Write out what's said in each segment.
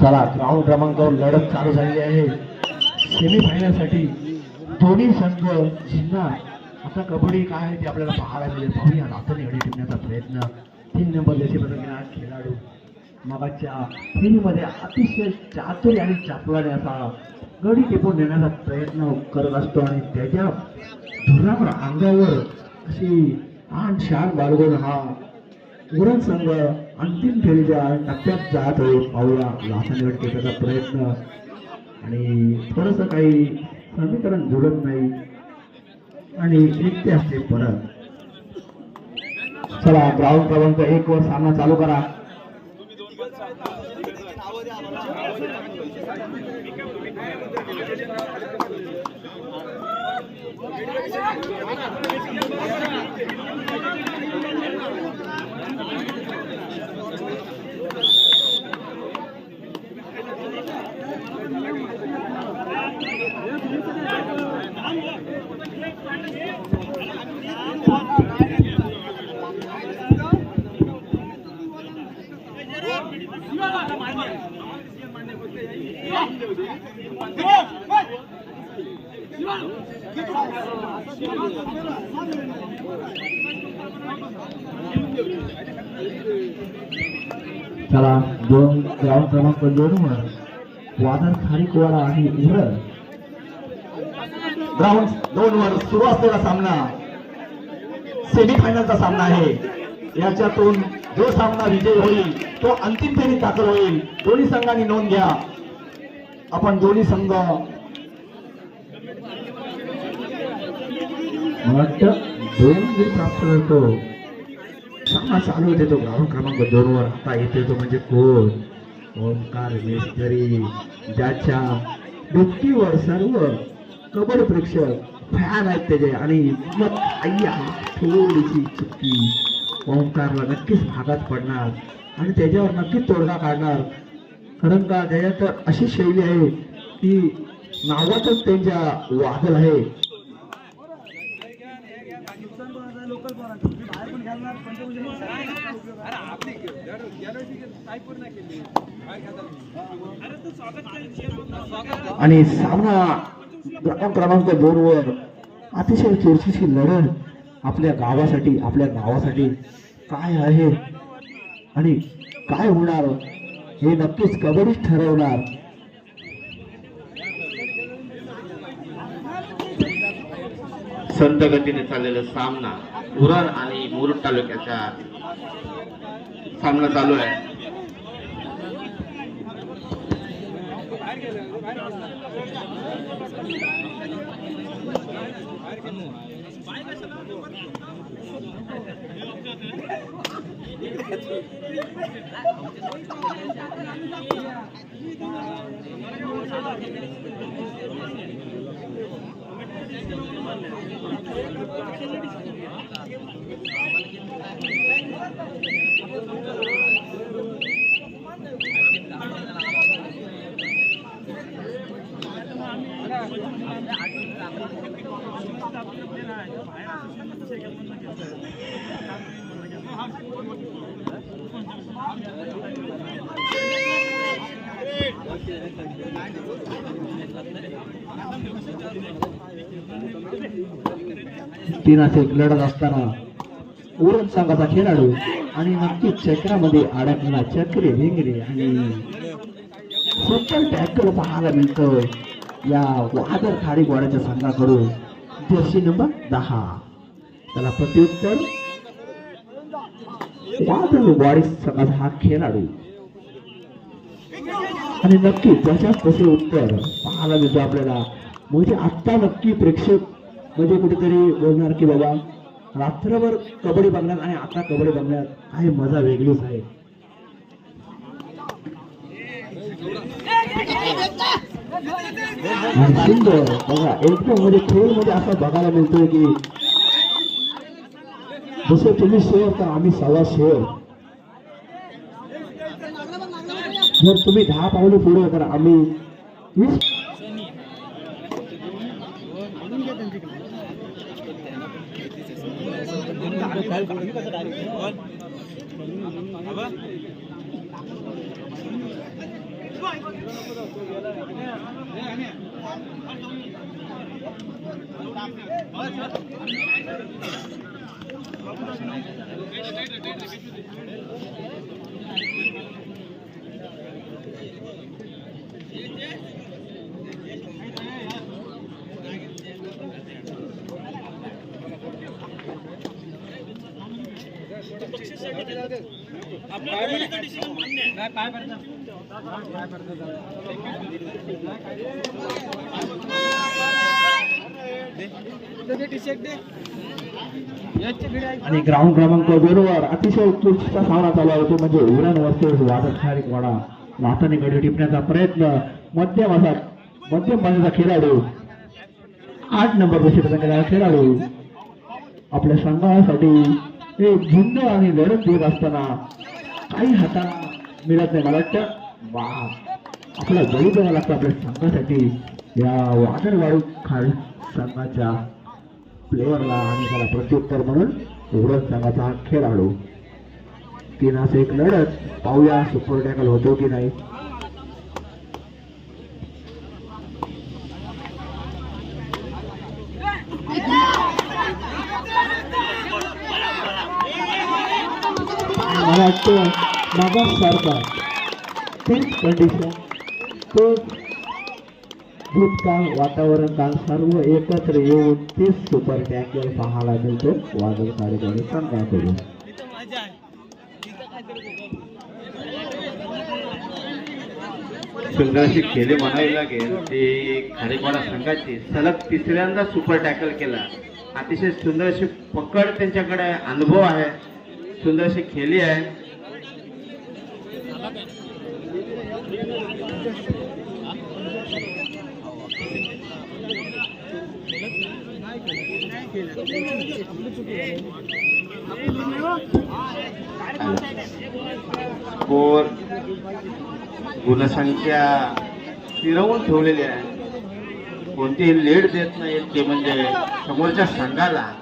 चला राऊंड क्रमांकावर लढत चालू झाली आहे. सेमीफायनलसाठी दोन्ही संघ जिंकणार. आता कबड्डी काय आहे ते आपल्याला पाहायला मिळेल. पाहूया. नातनी गडी टिपण्याचा प्रयत्न. तीन नंबर जसे घेणार खेळाडू. मगाच्या फेरीमध्ये अतिशय चातुरी आणि चातुर्याने असा गडी टिपून नेण्याचा प्रयत्न करत असतो आणि त्याच्या धुरावर अंगावर अशी आण शान बाळगून हा उरण संघ अंतिम फेरीच्या टप्प्यात जात होईल पाहूया. लासानिवड केल्याचा प्रयत्न. आणि थोडंसं काही समीकरण जुळत नाही. आणि रिक्त असते परत. चला ग्राउंड क्रमांक एक वर सामना चालू करा. चला दोन ग्राउंड क्रमांक दोन वर वादळ खारीकवाडा आणि उरण ग्राउंड दोन वर सुरू असलेला सामना. सेमीफायनलचा सामना आहे. याच्यातून जो सामना विजय होईल तो अंतिम फेरीत दाखल होईल. दोन्ही संघांनी नोंद घ्या. आपण दोन्ही संघ दोन प्राप्त करतो. सामना चालू होते तो ग्राउंड क्रमांक दोन वर. आता येते तो म्हणजे कोण? ओंकार मेस्करी ज्याच्या डुबकीवर सर्व कबड प्रेक्षक फॅन आहेत त्याचे. आणि मग आई आहे थोडीशी चुकी ओंकारला नक्कीच भागात पडणार. आणि त्याच्यावर नक्कीच तोडगा काढणार. कारण का त्याच्यात अशी शैली आहे की नावातच त्यांच्या वादळ आहे. आणि सामना प्रथम क्रमांक दोन वर अतिशय चोरशीची लढत आपल्या गावासाठी आपल्या गावासाठी काय आहे आणि काय होणार हे नक्कीच कबड्डीच ठरवणार. संत गतीने चाललेला सामना उरण आणि मुरुड तालुक्याचा सामना चालू आहे. तीन असे लढत असताना उरण संघाचा खेळाडू आणि नक्कीच चक्रामध्ये अडकलेला चक्रे भेंगरे आणि सुपर टॅकल पाहायला मिळतो या वादर खाडी गोड्याच्या संघाकडून जर्सी नंबर दहा. त्याला प्रत्युत्तर. वादर वाडी संघाचा हा खेळाडू. आणि नक्कीच तशाच तसे उत्तर पाहायला मिळतो आपल्याला. म्हणजे आत्ता नक्की प्रेक्षक म्हणजे कुठेतरी बोलणार की बाबा रात्रभर कबड्डी बघण्यात आणि आता कबड्डी बघण्यात काही मजा वेगळीच आहे. सुंदर बघा एकदम म्हणजे खेळमध्ये असं बघायला मिळतोय की जसं तुम्ही शेअर तर आम्ही सव्वा शेअर जर तुम्ही दहा पावले पुढे तर आम्ही वीस तुम्ही कसं डायरेक्ट बोल आणि ग्राउंड क्रमांक दोनवर अतिशय उत्कृष्ट सामना चालू होतो तो म्हणजे उरण वर्सेस वादक खारीक वाडा. वाताने गडी टिपण्याचा प्रयत्न. मध्यम असा मध्यम बाजूचा खेळाडू. आठ नंबर बशी खेळाडू. आपल्या संघासाठी हे झुंज आणि लढत देत असताना काही हाताला मिळत नाही. मला वाटतं वा आपला बळी द्यावा लागतो आपल्या संघासाठी या वादनवाडू वाढू खाडी संघाच्या प्लेअरला आणि त्याला प्रत्युत्तर म्हणून उघडत संघाचा हा खेळाडू तीन असं एक लढत. पाहूया सुपर टॅकल होतो की नाही. मला वाटतं मागास सारखा तेच कंडिशन तोच भूतकाळ वातावरण काळ सर्व एकत्र येऊन तीच सुपर टँकर पाहायला मिळतो. वादळ कार्यक्रम संघाकडून सुंदर अशी खेळी म्हणावी लागेल ते खारेपाडा संघाची सलग तिसऱ्यांदा सुपर टॅकल केला. अतिशय सुंदर अशी पकड त्यांच्याकडे अनुभव आहे. सुंदर अशी खेळी आहे. स्कोर गुणसंख्या फिरवून ठेवलेली आहे. कोणतीही लेट देत नाही ते म्हणजे समोरच्या संघाला.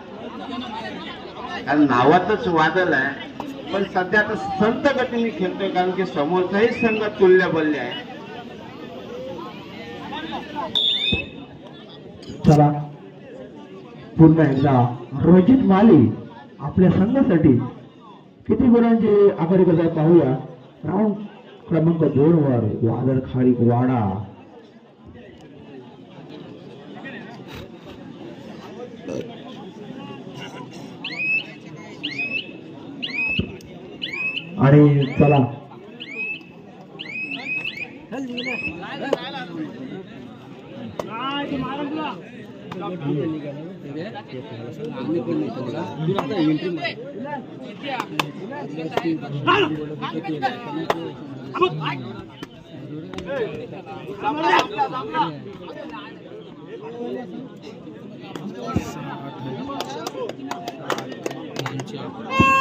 कारण नावातच वादळ आहे. पण सध्या आता संत गतीने खेळतोय कारण की समोरचाही संघ तुल्य बल्ले आहे. चला. पुन्हा एकदा रोजित माली आपल्या संघासाठी किती गुणांचे आघाडी कसं पाहूया. राऊंड क्रमांक दोन वर वादळ खारीक वाडा. आणि चला.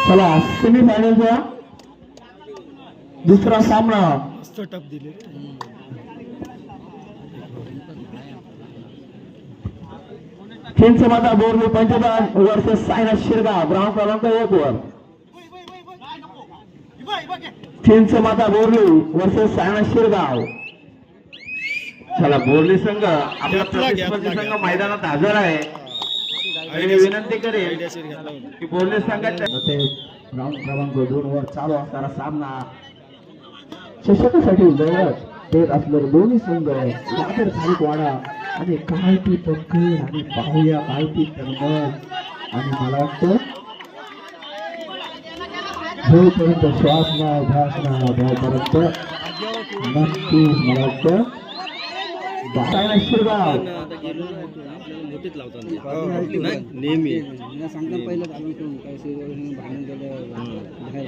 चला सेमी सेमीफायनलचा दुसरा सामना. चिंचमाता बोर्ली पंचदान वर्सेस सायनाथ शिरगाव ग्राउंड क्रमांक एक वर. चिंचमाता बोर्ली वर्सेस सायनाथ शिरगाव चला बोरली संघ आपला प्रतिस्पर्धी संघ मैदानात हजर आहे. आणि मी विनंती करेन की बोरली संघाच्या ग्राउंड क्रमांक दोन वर चालू असणारा सामना चषकासाठी लढत देत असलेले दोन्ही संघ सागर खारीकवाडा आणि काय ती पक्कड आणि पाहूया काय ती तळमळ आणि मला वाटतं जोपर्यंत श्वास ना ध्यास ना जोपर्यंत नक्की मला वाटतं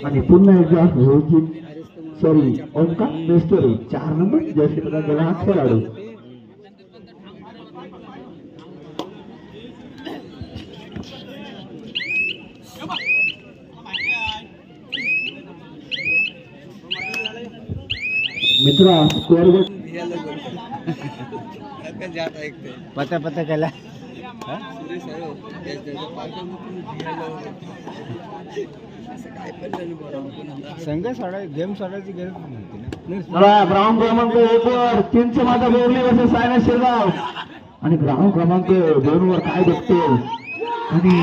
आणि पुन्हा एकदा सॉरी ओमकार मिस्टर चार नंबर जैसे पता चला खिलाड़ी। मित्रा स्कोर पता पता चला। संघ सोडाय गेम सोडायची गरज नव्हती ना. ग्राउंड क्रमांक एक वर चिंच माता बोरली वर्सेस सायना शिरगाव. आणि ग्राउंड क्रमांक दोन वर काय बघतो? आणि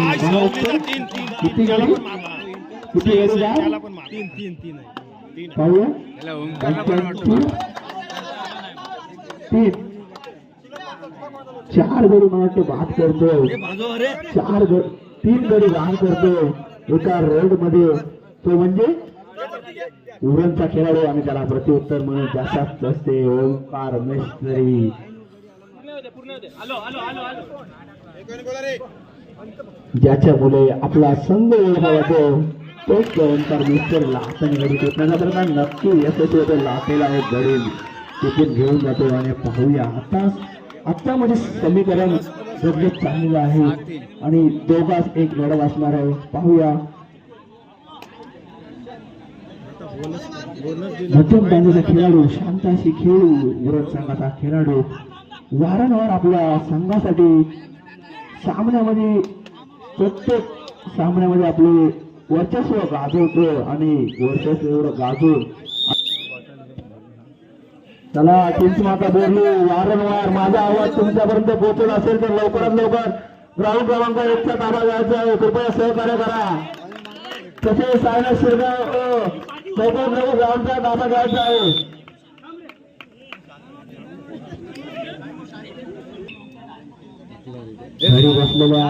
किती गाडी? किती तीन तीन तीन. तीन. चार गडी मला वाटतं बाद करतो चार तीन गडी बाद करतो एका रेडमध्ये तो म्हणजे उरणचा खेळाडू आम्ही त्याला प्रत्युत्तर म्हणून जास्त असते ओंकार मेस्त्री. ज्याच्यामुळे आपला संघ ओळखला जातो तोच ओंकार मेस्तर लाटाने गडी टिपण्याचा प्रकार नक्की यशस्वी होतो लाटेला एक गडी तिथून घेऊन जातो आणि पाहूया आता आता म्हणजे समीकरण सगळं चांगलं आहे. आणि दोघाच एक लढत असणार आहे. पाहूया. मध्यम बाजूचा खेळाडू शांताशी खेळू. व्रत संघाचा खेळाडू. वारंवार आपल्या संघासाठी सामन्यामध्ये प्रत्येक सामन्यामध्ये आपले वर्चस्व गाजवतो आणि वर्चस्व एवढं गाजवून चला तुमची माता बोललो वारंवार माझा आवाज तुमच्यापर्यंत पोहोचत असेल तर लवकरात लवकर ग्राउंड क्रमांक एकचा ताबा घ्यायचा आहे. कृपया सहकार्य करा. तसे सायना शिरगाव लवकर ग्राउंडचा ताबा घ्यायचा आहे. घरी बसलेल्या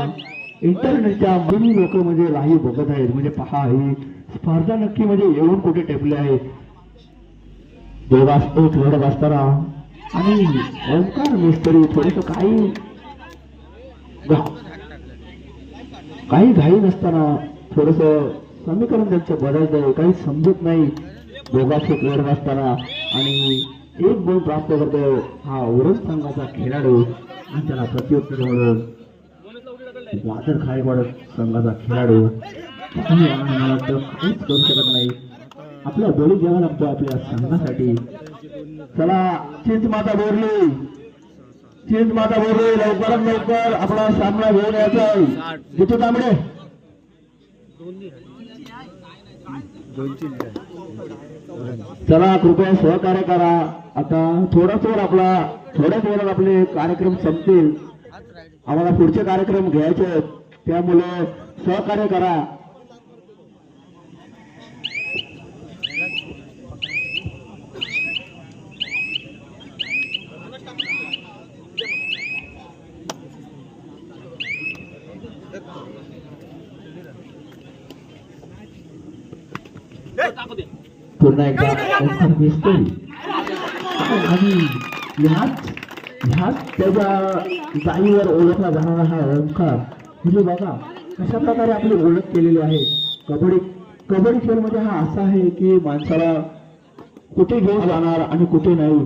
इंटरनेटच्या मनी लोक म्हणजे लाईव्ह बघत आहेत. म्हणजे पहा ही स्पर्धा नक्की म्हणजे येऊन कुठे टेपले आहे. दोघास एक वाचताना असताना आणि ओंकार मिस्त्री थोडस काही. काही घाई नसताना थोडस समीकरण त्यांचं बदलतंय काही समजत नाही. दोघांचे लढत असताना आणि एक गुण प्राप्त करतो हा उरण संघाचा खेळाडू. आणि त्याला प्रत्युत्तर म्हणून वादर खायवाड संघाचा खेळाडू. काही मला वाटतं काहीच करू शकत नाही. आपला बळी जेवण लागतो आपल्या संघासाठी. चला चिंच माता बोरली. चिंच माता बोरली लवकरात लवकर आपला सामना घेऊन यायचा आहे. तांबडे. चला कृपया सहकार्य करा. आता थोडाच वेळ आपला थोड्याच वेळात आपले कार्यक्रम संपतील. आम्हाला पुढचे कार्यक्रम घ्यायचे आहेत. त्यामुळे सहकार्य करा. पुन्हा एकदा ओंकार आणि ह्याच ह्याच त्याच्या जाईवर ओळखला जाणारा हा ओंकार म्हणजे बघा कशा प्रकारे आपली ओळख केलेली आहे. कबड्डी कबड्डी खेळमध्ये हा असा आहे की माणसाला कुठे घेऊन जाणार आणि कुठे नाही.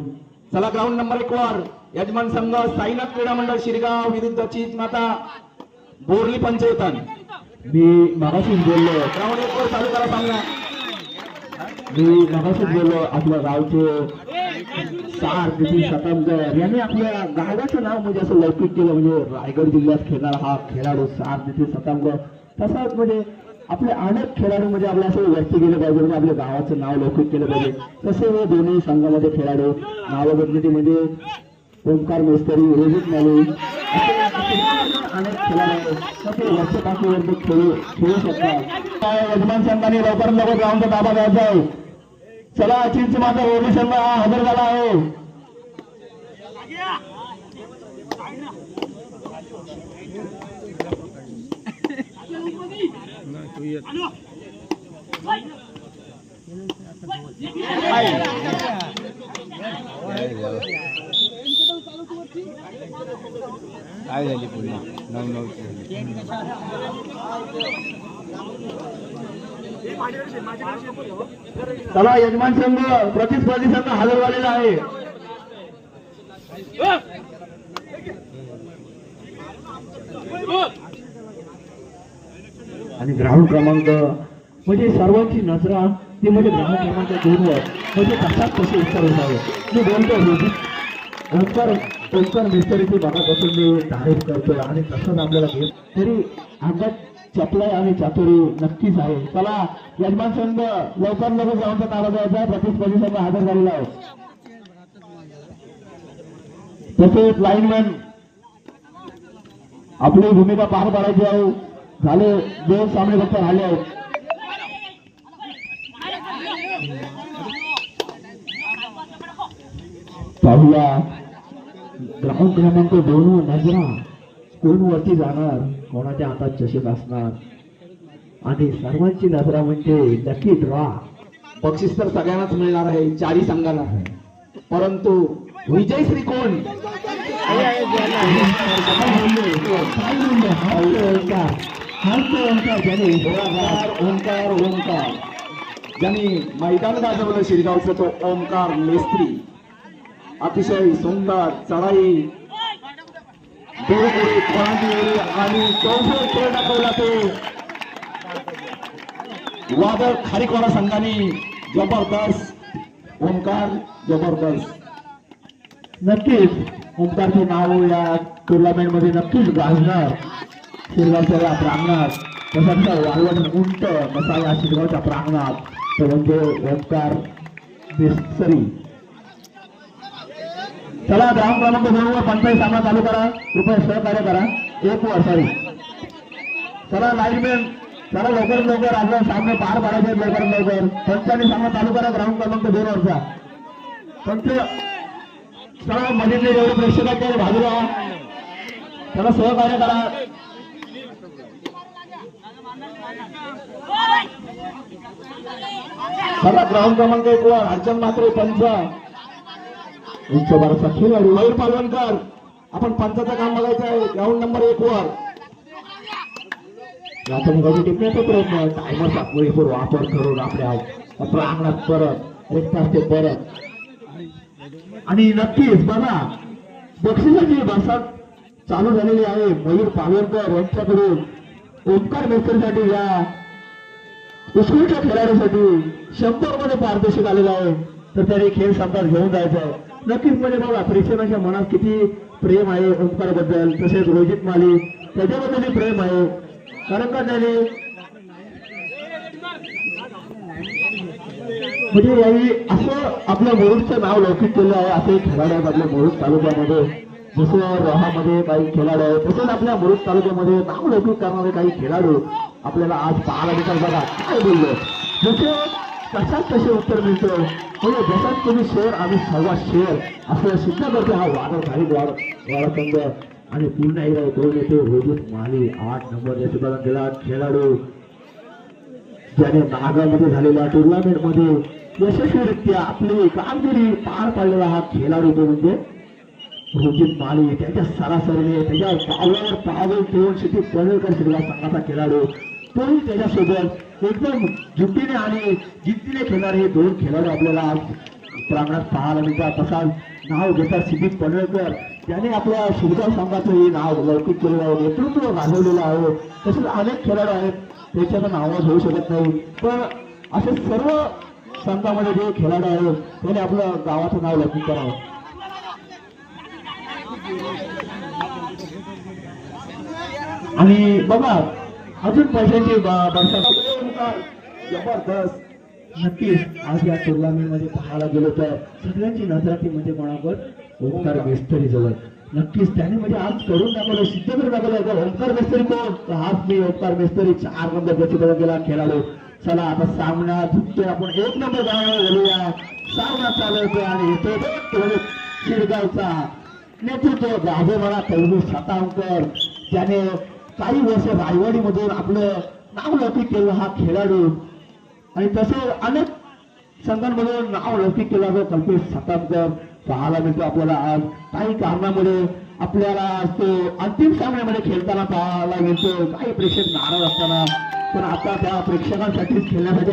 चला ग्राउंड नंबर एक वर. यजमान संघ साईनाथ क्रीडा मंडळ शिरगाव विरुद्ध चीज माता बोरली पंचवतन. मी मागाशी बोललो. ग्राउंड एक वर चालू करा सामना. मी मगाशीच बोललो आपल्या गावचे सार नितीन सतमकर यांनी आपल्या गावाचं नाव म्हणजे असं लौकिक केलं म्हणजे रायगड जिल्ह्यात खेळणारा हा खेळाडू सार नितीन सतमकर तसाच म्हणजे आपले अनेक खेळाडू म्हणजे आपल्या असं वरती गेले पाहिजे म्हणजे आपल्या गावाचं नाव लौकिक केलं पाहिजे. तसे हे दोन्ही संघामध्ये खेळाडू नाव म्हणजे ओंकार मेस्तरी रोहित मालू अनेक खेळाडू तसे वरच्या खेळू खेळू शकतात. काय यजमान संघाने लवकरात लवकर ग्राउंडचा ताबा घ्यायचा आहे. चला चिंच माता ओरली संघ हा हजर झाला आहे काय झाली पुन्हा नऊ नऊ चला यजमान संघ प्रतिस्पर्धी संघ हजर झालेला आहे. आणि ग्राउंड क्रमांक म्हणजे सर्वांची नजरा ती म्हणजे ग्राउंड क्रमांक दोन वर म्हणजे तसाच कसे उत्तर असावे मी बोलतो ओंकार ओंकार मिस्टरीची मिस्त्रीची बसून मी तारीफ करतोय. आणि तसंच आपल्याला घेत तरी अंगात चपलाय आणि चातुरी नक्कीच आहे. चला यजमान संघ लवकर लवकर जाऊनचा ताबा द्यायचा. प्रतिस्पर्धी संघ हजर झालेला आहे. तसेच लाईनमॅन आपली भूमिका पार पाडायची आहे. झाले दोन सामने फक्त राहिले आहेत. पाहूया ग्राउंड क्रमांक दोन नजरा. कोण वरती जाणार कोणाच्या हातात चषक असणार आणि सर्वांची नजरा म्हणजे लकी ड्रॉ बक्षीस तर सगळ्यांनाच मिळणार आहे चारी संघाला. परंतु विजय श्री कोण? ओंकार ओंकार ओंकार ज्यांनी मैदान गाजवलं शिरगावचं तो ओंकार मेस्त्री. अतिशय सुंदर चढाई देवपुरी कोणाची आणि चौफेर खेळ दाखवला तो. वादळ खारीकवाडा संघाने जबरदस्त ओंकार जबरदस्त. नक्कीच ओंकारचे नाव या टुर्नामेंटमध्ये नक्कीच गाजणार. शिरगावच्या या प्रांगणात. तसंच वाळवण उंट कसा या शिरगावच्या प्रांगणात. तर म्हणजे ओंकार बेसरी चला ग्राम क्रमांक दोन वर पंचायत सामना चालू करा. कृपया सहकार्य करा. एक वर सॉरी चला लाईनमॅन चला लवकर लवकर आपला सामने पार पाडायचे लवकर लवकर. पंचाने सामना चालू करा ग्राउंड क्रमांक दोन वरचा. पंच चला मधीतले जेवढे प्रेक्षक आहेत तेवढे बाजूला व्हा. चला सहकार्य करा. चला ग्राउंड क्रमांक एक वर अर्चन मात्रे पंच. उंच बारचा खेळाडू. मयूर पालवणकर आपण पंचाचं काम बघायचं आहे. ग्राउंड नंबर एक वर. प्राथमिक टिपण्याचा प्रयत्न टायमरचा पुरेपूर वापर करून आपल्या प्रांगणात परत रिक्त ते परत. आणि नक्कीच बघा बक्षिसाची बसात चालू झालेली आहे. मयूर पालवणकर यांच्याकडून ओंकार मेस्त्रीसाठी या उत्कृष्ट खेळाडूसाठी शंभरमध्ये पारदर्शक आलेला आहे. तर त्याने खेळ संपात घेऊन जायचा. आहे नक्कीच म्हणजे बघा प्रेक्षकांच्या मनात किती प्रेम आहे ओंकाराबद्दल तसेच रोहित माली त्याच्याबद्दलही प्रेम आहे. कारण का त्याने म्हणजे यावेळी असं आपल्या मुरुडचं नाव लौकिक केलं आहे असे खेळाडू आहेत आपल्या मुरुड तालुक्यामध्ये. जसं रोहामध्ये काही खेळाडू आहेत तसंच आपल्या मुरुड तालुक्यामध्ये नाव लौकिक करणारे काही खेळाडू आपल्याला आज पाहायला मिळतात बघा काय बोललो? जसे कशात तसे उत्तर मिळतं? म्हणजे जशात तुम्ही शेअर आम्ही सर्वात शेअर असं सिद्ध करतो हा वादळ काही वाढ वाढसंघ आणि पुन्हा एकदा दोन येते रोजित माली आठ नंबर यशोदान केला खेळाडू. ज्याने नागामध्ये झालेल्या टुर्नामेंटमध्ये यशस्वीरित्या आपली कामगिरी पार पाडलेला हा खेळाडू तो म्हणजे रोजित माली त्याच्या सरासरीने त्याच्या पावलावर पावल ठेवून शेती पनवेलकर शिकला संघाचा खेळाडू. तोही त्याच्यासोबत एकदम जुटीने आणि जिद्दीने खेळणारे हे दोन खेळाडू आपल्याला आज प्रांगणात पाहायला मिळतात. तसाच नाव घेतात सिद्धिक पडळकर. त्याने आपल्या शिरगाव संघाचं हे नाव लौकिक केलेलं आहे नेतृत्व गाजवलेलं आहे. तसेच अनेक खेळाडू आहेत त्याच्याचं नावच होऊ शकत नाही. पण असे सर्व संघामध्ये जे खेळाडू आहेत त्याने आपलं गावाचं नाव लौकिक करावं. आणि बघा अजून पैशांची बरसात जबरदस्त. नक्कीच. आज या टुर्नामेंटमध्ये पाहायला गेलो तर सगळ्यांची नजराती म्हणजे कोणावर? ओंकार बेस्तरी जवळ. नक्कीच त्याने म्हणजे आज करून दाखवलं. सिद्ध करून दाखवलं. का ओंकार बेस्तरी कोण? तर हाच मी ओंकार बेस्तरी चार नंबर प्रतिबंध गेला खेळाडू. चला आता सामना झुकतोय आपण. एक नंबर गावाला गेलूया सामना चालवतोय आणि येतोय शिरगावचा नेतृत्व गाजोबाला तैबू सातावकर त्याने काही वर्ष रायवाडीमधून आपलं नाव लौकिक केलं हा खेळाडू. आणि तसे अनेक संघांमधून नाव लौकिक केला जो कल्पेश सातामकर. पाहायला मिळतो आपल्याला आज. काही कारणामुळे आपल्याला आज तो अंतिम सामन्यामध्ये खेळताना पाहायला मिळतो. काही प्रेक्षक नाराज असताना. पण आता त्या प्रेक्षकांसाठीच खेळण्यासाठी